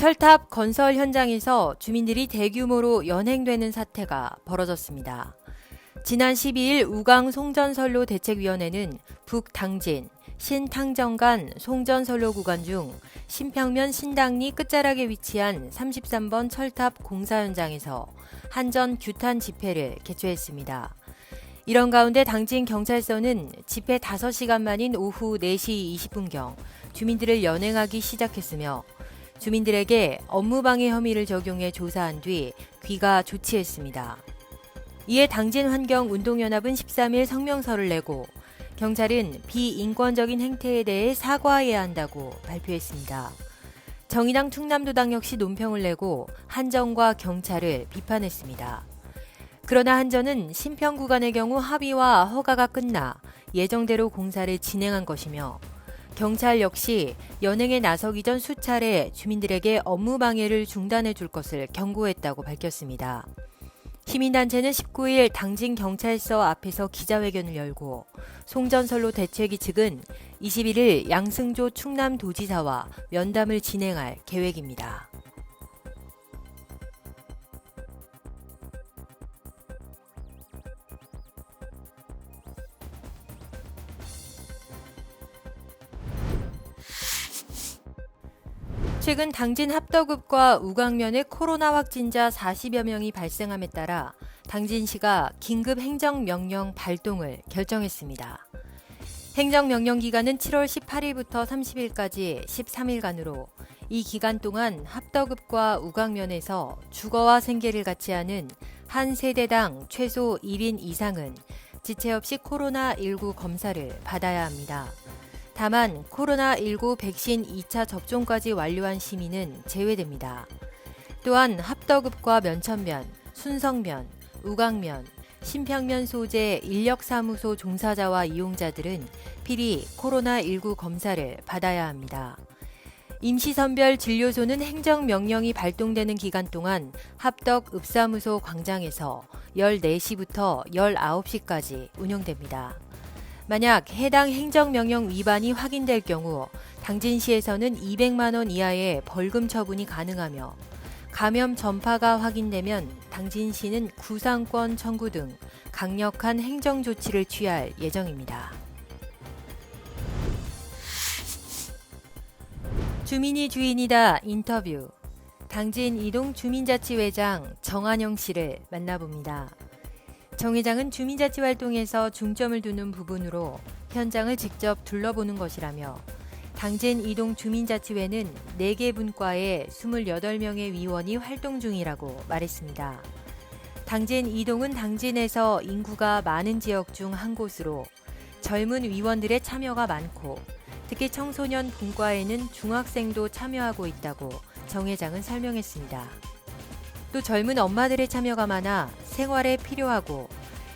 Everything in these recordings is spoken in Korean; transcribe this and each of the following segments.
철탑 건설 현장에서 주민들이 대규모로 연행되는 사태가 벌어졌습니다. 지난 12일 우강 송전선로 대책위원회는 북당진, 신탕정 간 송전선로 구간 중 신평면 신당리 끝자락에 위치한 33번 철탑 공사 현장에서 한전 규탄 집회를 개최했습니다. 이런 가운데 당진 경찰서는 집회 5시간 만인 오후 4시 20분경 주민들을 연행하기 시작했으며 주민들에게 업무방해 혐의를 적용해 조사한 뒤 귀가 조치했습니다. 이에 당진 환경운동연합은 13일 성명서를 내고 경찰은 비인권적인 행태에 대해 사과해야 한다고 발표했습니다. 정의당 충남도당 역시 논평을 내고 한정과 경찰을 비판했습니다. 그러나 한전은 신평 구간의 경우 합의와 허가가 끝나 예정대로 공사를 진행한 것이며 경찰 역시 연행에 나서기 전 수차례 주민들에게 업무 방해를 중단해 줄 것을 경고했다고 밝혔습니다. 시민단체는 19일 당진 경찰서 앞에서 기자회견을 열고 송전선로 대책위 측은 21일 양승조 충남도지사와 면담을 진행할 계획입니다. 최근 당진 합덕읍과 우강면에 코로나 확진자 40여 명이 발생함에 따라 당진시가 긴급 행정명령 발동을 결정했습니다. 행정명령 기간은 7월 18일부터 30일까지 13일간으로 이 기간 동안 합덕읍과 우강면에서 주거와 생계를 같이 하는 한 세대당 최소 1인 이상은 지체 없이 코로나19 검사를 받아야 합니다. 다만 코로나19 백신 2차 접종까지 완료한 시민은 제외됩니다. 또한 합덕읍과 면천면, 순성면, 우강면, 신평면 소재 인력사무소 종사자와 이용자들은 필히 코로나19 검사를 받아야 합니다. 임시선별 진료소는 행정명령이 발동되는 기간 동안 합덕 읍사무소 광장에서 14시부터 19시까지 운영됩니다. 만약 해당 행정명령 위반이 확인될 경우 당진시에서는 200만 원 이하의 벌금 처분이 가능하며 감염 전파가 확인되면 당진시는 구상권 청구 등 강력한 행정 조치를 취할 예정입니다. 주민이 주인이다 인터뷰 당진 이동 주민자치회장 정한영 씨를 만나봅니다. 정 회장은 주민자치 활동에서 중점을 두는 부분으로 현장을 직접 둘러보는 것이라며 당진 이동 주민자치회는 4개 분과에 28명의 위원이 활동 중이라고 말했습니다. 당진 이동은 당진에서 인구가 많은 지역 중 한 곳으로 젊은 위원들의 참여가 많고 특히 청소년 분과에는 중학생도 참여하고 있다고 정 회장은 설명했습니다. 또 젊은 엄마들의 참여가 많아 생활에 필요하고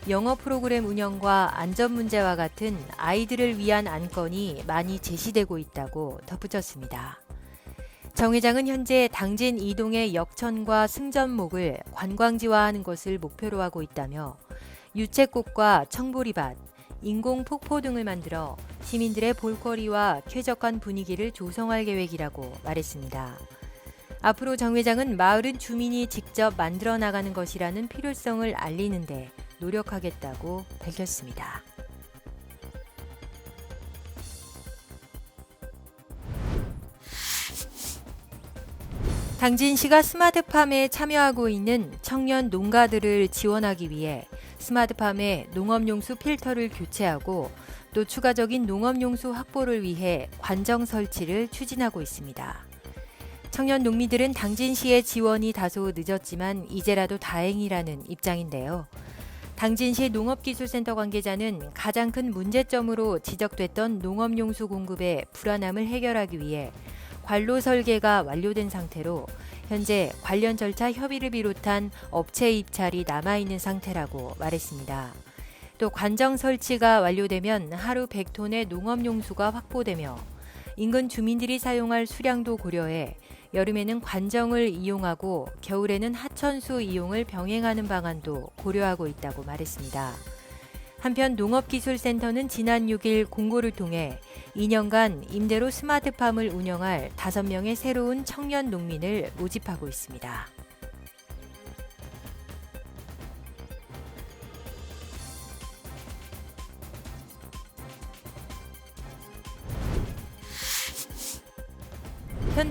영어 프로그램 운영과 안전 문제와 같은 아이들을 위한 안건이 많이 제시되고 있다고 덧붙였습니다. 정 회장은 현재 당진 이동의 역천과 승전목을 관광지화하는 것을 목표로 하고 있다며 유채꽃과 청보리밭, 인공 폭포 등을 만들어 시민들의 볼거리와 쾌적한 분위기를 조성할 계획이라고 말했습니다. 앞으로 정 회장은 마을은 주민이 직접 만들어 나가는 것이라는 필요성을 알리는데 노력하겠다고 밝혔습니다. 당진시가 스마트팜에 참여하고 있는 청년 농가들을 지원하기 위해 스마트팜에 농업용수 필터를 교체하고 또 추가적인 농업용수 확보를 위해 관정 설치를 추진하고 있습니다. 청년 농민들은 당진시의 지원이 다소 늦었지만 이제라도 다행이라는 입장인데요. 당진시 농업기술센터 관계자는 가장 큰 문제점으로 지적됐던 농업용수 공급의 불안함을 해결하기 위해 관로 설계가 완료된 상태로 현재 관련 절차 협의를 비롯한 업체 입찰이 남아있는 상태라고 말했습니다. 또 관정 설치가 완료되면 하루 100톤의 농업용수가 확보되며 인근 주민들이 사용할 수량도 고려해 여름에는 관정을 이용하고 겨울에는 하천수 이용을 병행하는 방안도 고려하고 있다고 말했습니다. 한편 농업기술센터는 지난 6일 공고를 통해 2년간 임대로 스마트팜을 운영할 5명의 새로운 청년 농민을 모집하고 있습니다.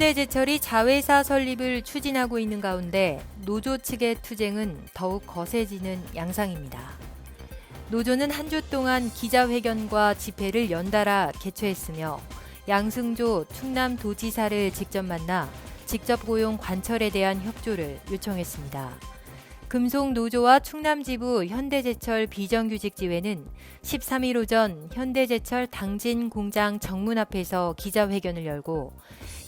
현대제철이 자회사 설립을 추진하고 있는 가운데 노조 측의 투쟁은 더욱 거세지는 양상입니다. 노조는 한 주 동안 기자회견과 집회를 연달아 개최했으며 양승조 충남도지사를 직접 만나 직접 고용 관철에 대한 협조를 요청했습니다. 금속 노조와 충남지부 현대제철 비정규직 지회는 13일 오전 현대제철 당진 공장 정문 앞에서 기자회견을 열고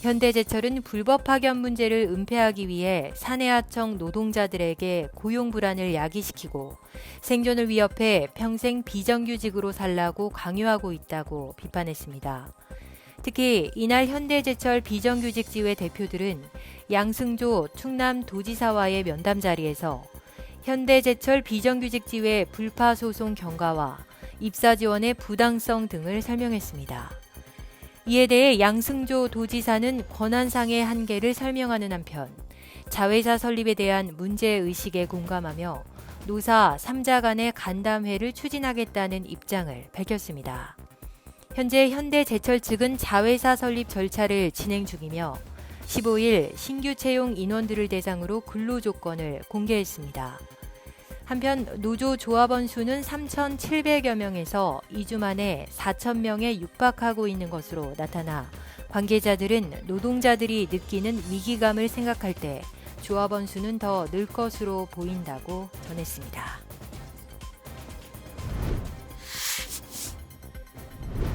현대제철은 불법 파견 문제를 은폐하기 위해 사내하청 노동자들에게 고용 불안을 야기시키고 생존을 위협해 평생 비정규직으로 살라고 강요하고 있다고 비판했습니다. 특히 이날 현대제철 비정규직 지회 대표들은 양승조 충남 도지사와의 면담 자리에서 현대제철 비정규직 지회 불파 소송 경과와 입사 지원의 부당성 등을 설명했습니다. 이에 대해 양승조 도지사는 권한상의 한계를 설명하는 한편 자회사 설립에 대한 문제 의식에 공감하며 노사 3자 간의 간담회를 추진하겠다는 입장을 밝혔습니다. 현재 현대제철 측은 자회사 설립 절차를 진행 중이며 15일 신규 채용 인원들을 대상으로 근로 조건을 공개했습니다. 한편 노조 조합원 수는 3,700여 명에서 2주 만에 4,000명에 육박하고 있는 것으로 나타나 관계자들은 노동자들이 느끼는 위기감을 생각할 때 조합원 수는 더 늘 것으로 보인다고 전했습니다.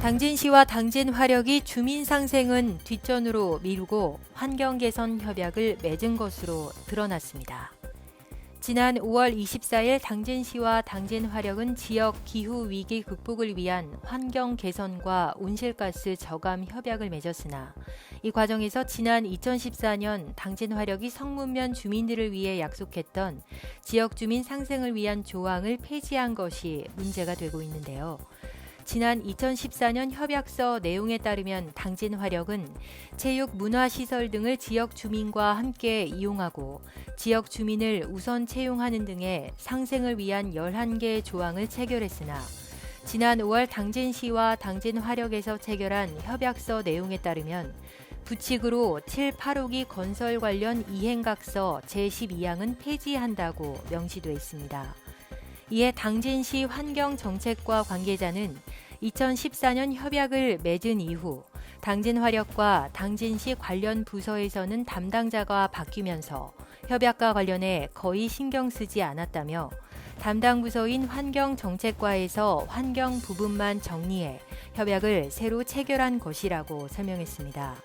당진시와 당진 화력이 주민 상생은 뒷전으로 미루고 환경 개선 협약을 맺은 것으로 드러났습니다. 지난 5월 24일 당진시와 당진화력은 지역 기후 위기 극복을 위한 환경 개선과 온실가스 저감 협약을 맺었으나 이 과정에서 지난 2014년 당진화력이 성문면 주민들을 위해 약속했던 지역 주민 상생을 위한 조항을 폐지한 것이 문제가 되고 있는데요. 지난 2014년 협약서 내용에 따르면 당진 화력은 체육 문화시설 등을 지역 주민과 함께 이용하고 지역 주민을 우선 채용하는 등의 상생을 위한 11개의 조항을 체결했으나 지난 5월 당진시와 당진 화력에서 체결한 협약서 내용에 따르면 부칙으로 7, 8호기 건설 관련 이행각서 제12항은 폐지한다고 명시돼 있습니다. 이에 당진시 환경정책과 관계자는 2014년 협약을 맺은 이후 당진화력과 당진시 관련 부서에서는 담당자가 바뀌면서 협약과 관련해 거의 신경 쓰지 않았다며 담당 부서인 환경정책과에서 환경 부분만 정리해 협약을 새로 체결한 것이라고 설명했습니다.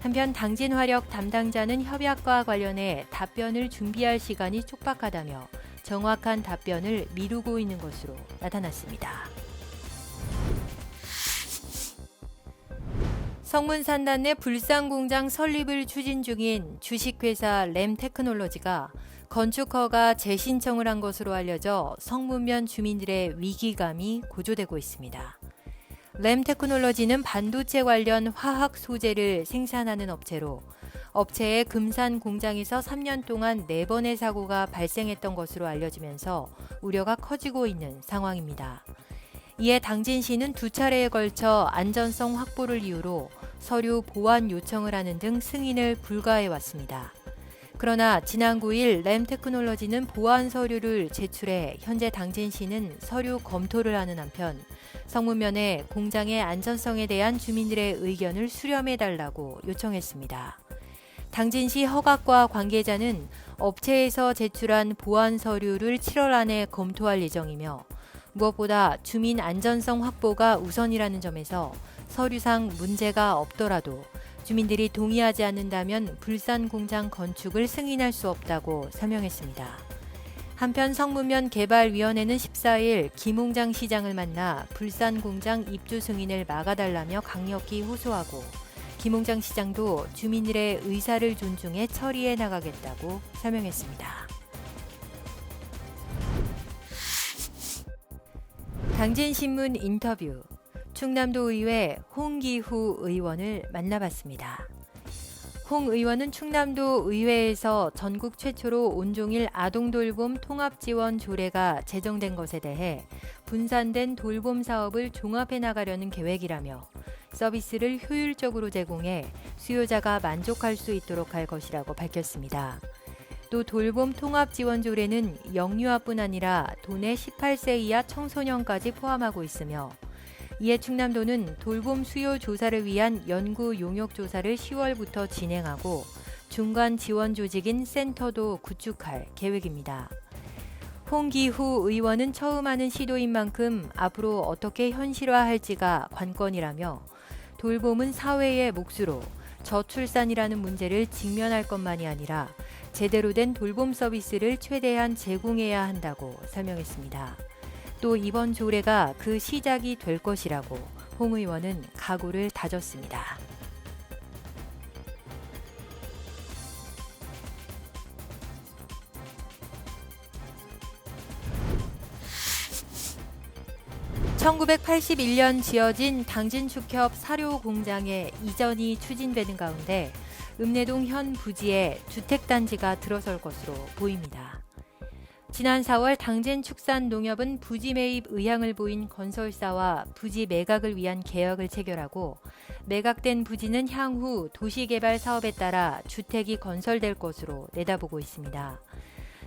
한편 당진화력 담당자는 협약과 관련해 답변을 준비할 시간이 촉박하다며 정확한 답변을 미루고 있는 것으로 나타났습니다. 성문산단 내 불상공장 설립을 추진 중인 주식회사 램테크놀로지가 건축허가 재신청을 한 것으로 알려져 성문면 주민들의 위기감이 고조되고 있습니다. 램테크놀로지는 반도체 관련 화학 소재를 생산하는 업체로 업체의 금산 공장에서 3년 동안 4번의 사고가 발생했던 것으로 알려지면서 우려가 커지고 있는 상황입니다. 이에 당진시는 두 차례에 걸쳐 안전성 확보를 이유로 서류 보완 요청을 하는 등 승인을 불가해 왔습니다. 그러나 지난 9일 램테크놀로지는 보완 서류를 제출해 현재 당진시는 서류 검토를 하는 한편 성문면에 공장의 안전성에 대한 주민들의 의견을 수렴해 달라고 요청했습니다. 당진시 허각과 관계자는 업체에서 제출한 보완 서류를 7월 안에 검토할 예정이며 무엇보다 주민 안전성 확보가 우선이라는 점에서 서류상 문제가 없더라도 주민들이 동의하지 않는다면 불산 공장 건축을 승인할 수 없다고 설명했습니다. 한편 성문면 개발위원회는 14일 김홍장 시장을 만나 불산 공장 입주 승인을 막아달라며 강력히 호소하고 김홍장 시장도 주민들의 의사를 존중해 처리해 나가겠다고 설명했습니다. 당진신문 인터뷰 충남도 의회 홍기후 의원을 만나봤습니다. 홍 의원은 충남도 의회에서 전국 최초로 온종일 아동 돌봄 통합 지원 조례가 제정된 것에 대해 분산된 돌봄 사업을 종합해 나가려는 계획이라며 서비스를 효율적으로 제공해 수요자가 만족할 수 있도록 할 것이라고 밝혔습니다. 또 돌봄 통합 지원 조례는 영유아뿐 아니라 도내 18세 이하 청소년까지 포함하고 있으며 이에 충남도는 돌봄 수요 조사를 위한 연구 용역 조사를 10월부터 진행하고 중간 지원 조직인 센터도 구축할 계획입니다. 홍기후 의원은 처음 하는 시도인 만큼 앞으로 어떻게 현실화할지가 관건이라며 돌봄은 사회의 몫으로 저출산이라는 문제를 직면할 것만이 아니라 제대로 된 돌봄 서비스를 최대한 제공해야 한다고 설명했습니다. 또 이번 조례가 그 시작이 될 것이라고 홍 의원은 각오를 다졌습니다. (1981년) 지어진 당진축협 사료 공장의 이전이 추진되는 가운데 읍내동 현 부지에 주택단지가 들어설 것으로 보입니다. 지난 4월 당진 축산 농협은 부지 매입 의향을 보인 건설사와 부지 매각을 위한 계약을 체결하고 매각된 부지는 향후 도시개발 사업에 따라 주택이 건설될 것으로 내다보고 있습니다.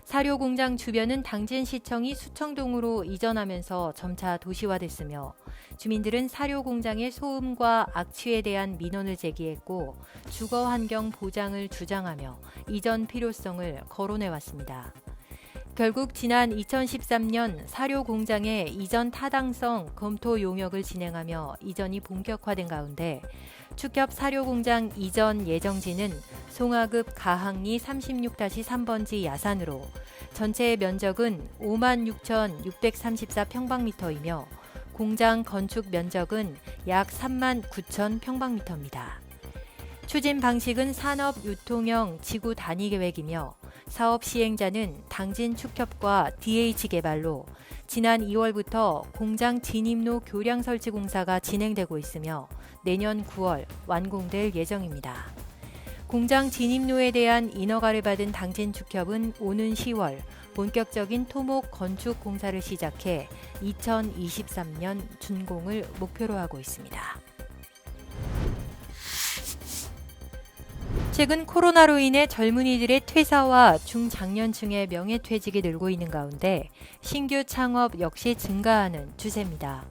사료 공장 주변은 당진시청이 수청동으로 이전하면서 점차 도시화됐으며 주민들은 사료 공장의 소음과 악취에 대한 민원을 제기했고 주거 환경 보장을 주장하며 이전 필요성을 거론해 왔습니다. 결국 지난 2013년 사료 공장의 이전 타당성 검토 용역을 진행하며 이전이 본격화된 가운데 축협 사료 공장 이전 예정지는 송하급 가항리 36-3번지 야산으로 전체 면적은 56,634평방미터이며 공장 건축 면적은 약 3만 9천 평방미터입니다. 추진 방식은 산업 유통형 지구 단위 계획이며 사업 시행자는 당진 축협과 DH 개발로 지난 2월부터 공장 진입로 교량 설치 공사가 진행되고 있으며 내년 9월 완공될 예정입니다. 공장 진입로에 대한 인허가를 받은 당진 축협은 오는 10월 본격적인 토목 건축 공사를 시작해 2023년 준공을 목표로 하고 있습니다. 최근 코로나로 인해 젊은이들의 퇴사와 중장년층의 명예퇴직이 늘고 있는 가운데 신규 창업 역시 증가하는 추세입니다.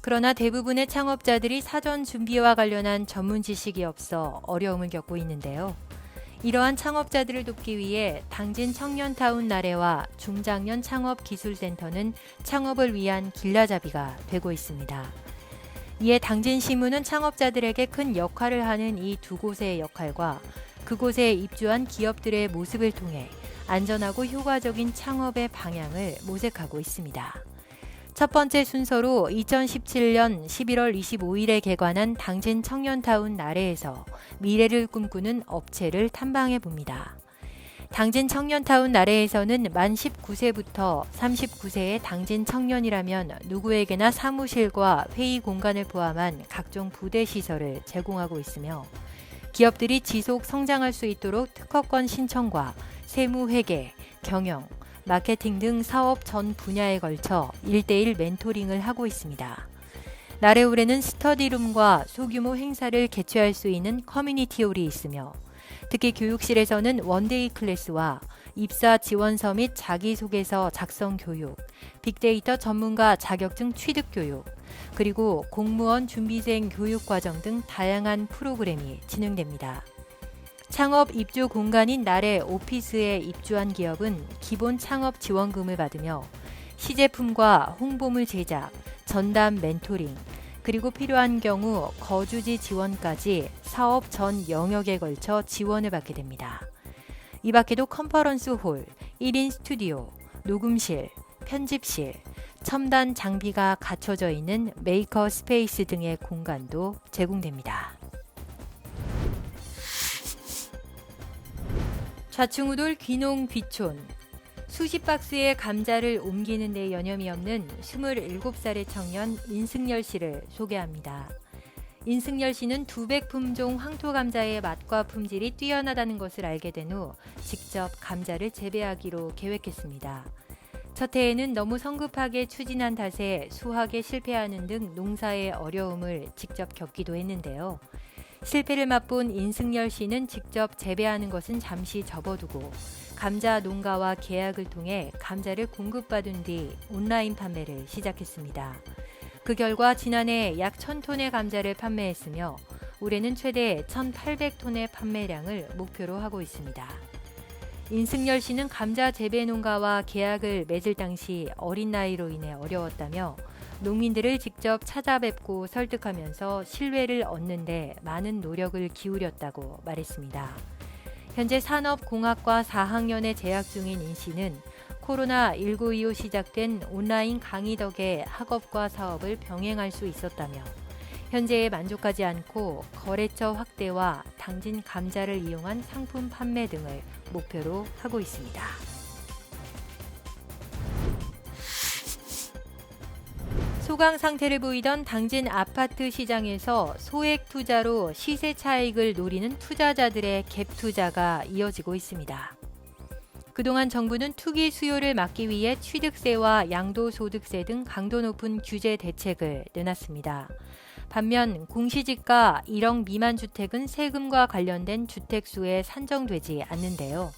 그러나 대부분의 창업자들이 사전 준비와 관련한 전문 지식이 없어 어려움을 겪고 있는데요. 이러한 창업자들을 돕기 위해 당진 청년타운 나래와 중장년 창업기술센터는 창업을 위한 길라잡이가 되고 있습니다. 이에 당진신문은 창업자들에게 큰 역할을 하는 이 두 곳의 역할과 그곳에 입주한 기업들의 모습을 통해 안전하고 효과적인 창업의 방향을 모색하고 있습니다. 첫 번째 순서로 2017년 11월 25일에 개관한 당진 청년타운 나래에서 미래를 꿈꾸는 업체를 탐방해 봅니다. 당진 청년타운 나래에서는 만 19세부터 39세의 당진 청년이라면 누구에게나 사무실과 회의 공간을 포함한 각종 부대 시설을 제공하고 있으며 기업들이 지속 성장할 수 있도록 특허권 신청과 세무 회계, 경영, 마케팅 등 사업 전 분야에 걸쳐 일대일 멘토링을 하고 있습니다. 나래울에는 스터디룸과 소규모 행사를 개최할 수 있는 커뮤니티 홀이 있으며 특히 교육실에서는 원데이 클래스와 입사 지원서 및 자기소개서 작성 교육, 빅데이터 전문가 자격증 취득 교육, 그리고 공무원 준비생 교육 과정 등 다양한 프로그램이 진행됩니다. 창업 입주 공간인 날의 오피스에 입주한 기업은 기본 창업 지원금을 받으며 시제품과 홍보물 제작, 전담 멘토링, 그리고 필요한 경우 거주지 지원까지 사업 전 영역에 걸쳐 지원을 받게 됩니다. 이 밖에도 컨퍼런스 홀, 1인 스튜디오, 녹음실, 편집실, 첨단 장비가 갖춰져 있는 메이커 스페이스 등의 공간도 제공됩니다. 좌충우돌 귀농 귀촌 수십 박스의 감자를 옮기는 데 여념이 없는 27살의 청년 인승열 씨를 소개합니다. 인승열 씨는 두백 품종 황토 감자의 맛과 품질이 뛰어나다는 것을 알게 된 후 직접 감자를 재배하기로 계획했습니다. 첫 해에는 너무 성급하게 추진한 탓에 수확에 실패하는 등 농사의 어려움을 직접 겪기도 했는데요. 실패를 맛본 인승열 씨는 직접 재배하는 것은 잠시 접어두고 감자 농가와 계약을 통해 감자를 공급받은 뒤 온라인 판매를 시작했습니다. 그 결과 지난해 약 1000톤의 감자를 판매했으며 올해는 최대 1800톤의 판매량을 목표로 하고 있습니다. 인승열 씨는 감자 재배 농가와 계약을 맺을 당시 어린 나이로 인해 어려웠다며 농민들을 직접 찾아뵙고 설득하면서 신뢰를 얻는데 많은 노력을 기울였다고 말했습니다. 현재 산업공학과 4학년에 재학 중인 인 씨는 코로나19 이후 시작된 온라인 강의 덕에 학업과 사업을 병행할 수 있었다며 현재에 만족하지 않고 거래처 확대와 당진 감자를 이용한 상품 판매 등을 목표로 하고 있습니다. 소강 상태를 보이던 당진 아파트 시장에서 소액 투자로 시세 차익을 노리는 투자자들의 갭 투자가 이어지고 있습니다. 그동안 정부는 투기 수요를 막기 위해 취득세와 양도소득세 등 강도 높은 규제 대책을 내놨습니다. 반면 공시지가 1억 미만 주택은 세금과 관련된 주택수에 산정되지 않는데요.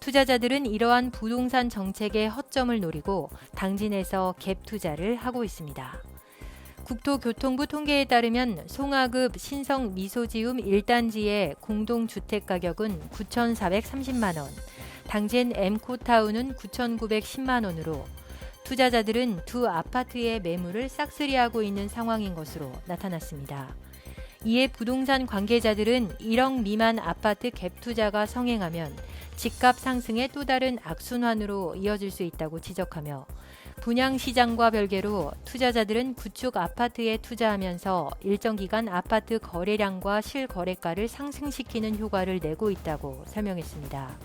투자자들은 이러한 부동산 정책의 허점을 노리고 당진에서 갭 투자를 하고 있습니다. 국토교통부 통계에 따르면 송하급 신성 미소지움 1단지의 공동주택 가격은 9,430만 원, 당진 엠코타운은 9,910만 원으로 투자자들은 두 아파트의 매물을 싹쓸이하고 있는 상황인 것으로 나타났습니다. 이에 부동산 관계자들은 1억 미만 아파트 갭 투자가 성행하면 집값 상승의 또 다른 악순환으로 이어질 수 있다고 지적하며 분양 시장과 별개로 투자자들은 구축 아파트에 투자하면서 일정 기간 아파트 거래량과 실거래가를 상승시키는 효과를 내고 있다고 설명했습니다.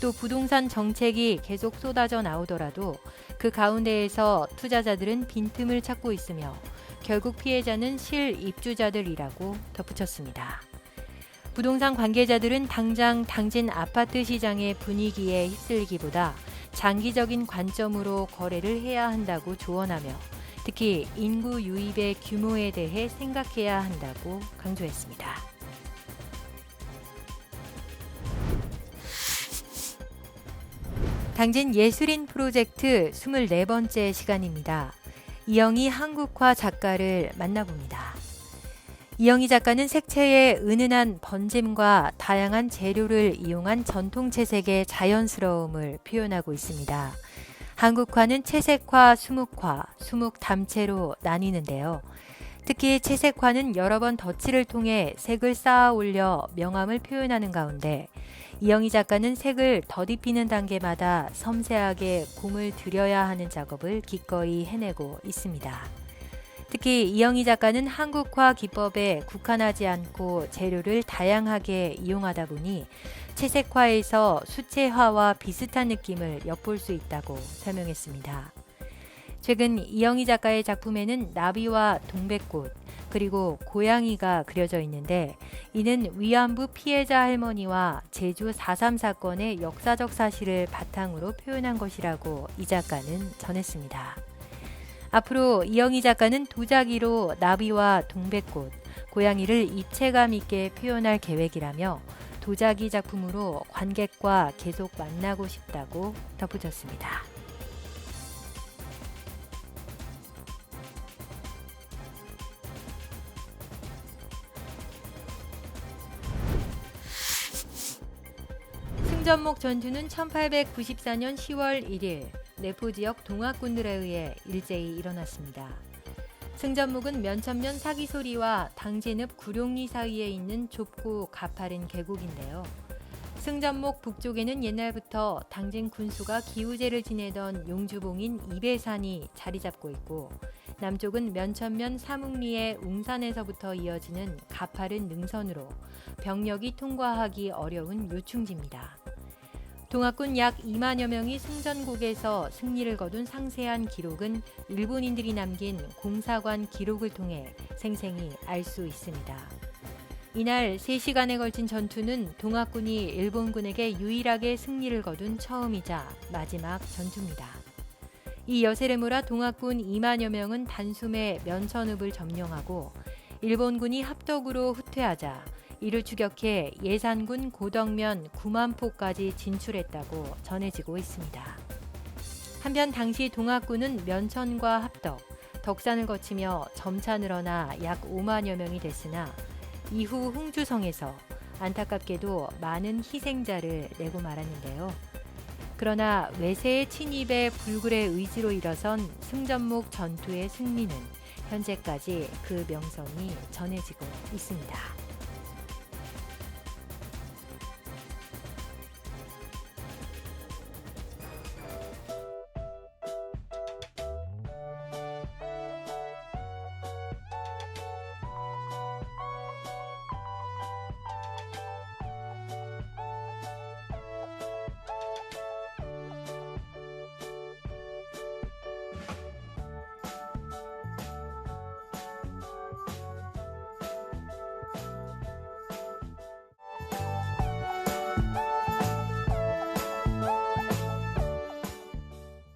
또 부동산 정책이 계속 쏟아져 나오더라도 그 가운데에서 투자자들은 빈틈을 찾고 있으며 결국 피해자는 실입주자들이라고 덧붙였습니다. 부동산 관계자들은 당장 당진 아파트 시장의 분위기에 휩쓸기보다 장기적인 관점으로 거래를 해야 한다고 조언하며 특히 인구 유입의 규모에 대해 생각해야 한다고 강조했습니다. 당진 예술인 프로젝트 24번째 시간입니다. 이영희 한국화 작가를 만나봅니다. 이영희 작가는 색채의 은은한 번짐과 다양한 재료를 이용한 전통 채색의 자연스러움을 표현하고 있습니다. 한국화는 채색화, 수묵화, 수묵 담채로 나뉘는데요. 특히 채색화는 여러 번 덧칠을 통해 색을 쌓아 올려 명암을 표현하는 가운데 이영희 작가는 색을 덧입히는 단계마다 섬세하게 공을 들여야 하는 작업을 기꺼이 해내고 있습니다. 특히 이영희 작가는 한국화 기법에 국한하지 않고 재료를 다양하게 이용하다 보니 채색화에서 수채화와 비슷한 느낌을 엿볼 수 있다고 설명했습니다. 최근 이영희 작가의 작품에는 나비와 동백꽃, 그리고 고양이가 그려져 있는데 이는 위안부 피해자 할머니와 제주 4.3 사건의 역사적 사실을 바탕으로 표현한 것이라고 이 작가는 전했습니다. 앞으로 이영희 작가는 도자기로 나비와 동백꽃, 고양이를 입체감 있게 표현할 계획이라며 도자기 작품으로 관객과 계속 만나고 싶다고 덧붙였습니다. 승전목 전투는 1894년 10월 1일 내포 지역 동학군들에 의해 일제히 일어났습니다. 승전목은 면천면 사기소리와 당진읍 구룡리 사이에 있는 좁고 가파른 계곡인데요. 승전목 북쪽에는 옛날부터 당진 군수가 기우제를 지내던 용주봉인 이배산이 자리 잡고 있고 남쪽은 면천면 사묵리의 웅산에서부터 이어지는 가파른 능선으로 병력이 통과하기 어려운 요충지입니다. 동학군 약 2만여 명이 승전국에서 승리를 거둔 상세한 기록은 일본인들이 남긴 공사관 기록을 통해 생생히 알 수 있습니다. 이날 3시간에 걸친 전투는 동학군이 일본군에게 유일하게 승리를 거둔 처음이자 마지막 전투입니다. 이 여세레무라 동학군 2만여 명은 단숨에 면천읍을 점령하고 일본군이 합덕으로 후퇴하자 이를 추격해 예산군 고덕면 9만 포까지 진출했다고 전해지고 있습니다. 한편 당시 동학군은 면천과 합덕, 덕산을 거치며 점차 늘어나 약 5만여 명이 됐으나 이후 흥주성에서 안타깝게도 많은 희생자를 내고 말았는데요. 그러나 외세의 침입에 불굴의 의지로 일어선 승전목 전투의 승리는 현재까지 그 명성이 전해지고 있습니다.